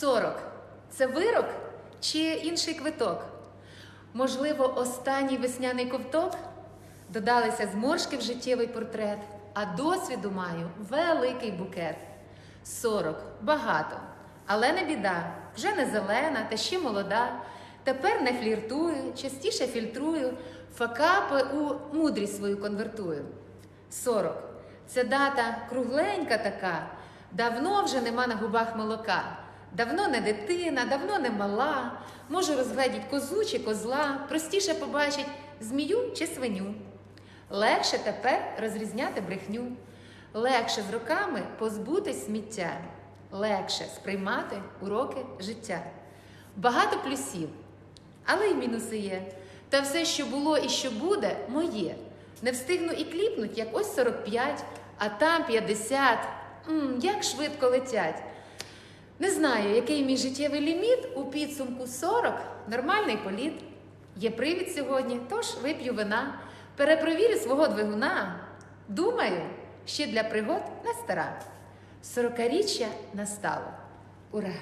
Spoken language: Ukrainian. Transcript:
40 це вирок чи інший квиток? Можливо, останній весняний ковток? Додалися зморшки в життєвий портрет, а досвіду маю великий букет. 40 багато, але не біда, вже не зелена та ще молода. Тепер не фліртую, частіше фільтрую, факапи у мудрість свою конвертую. 40 це дата кругленька така. Давно вже нема на губах молока. Давно не дитина, давно не мала. Можу розгледіть козу чи козла, простіше побачить змію чи свиню. Легше тепер розрізняти брехню, легше з роками позбутись сміття, легше сприймати уроки життя. Багато плюсів, але й мінуси є. Та все, що було і що буде, моє. Не встигну і кліпнуть, як ось 45, а там 50. М, як швидко летять. Не знаю, який мій життєвий ліміт у підсумку 40 нормальний політ. Є привід сьогодні, тож вип'ю вина, перепровірю свого двигуна. Думаю, ще для пригод не стара. Сорокаріччя настало. Ура!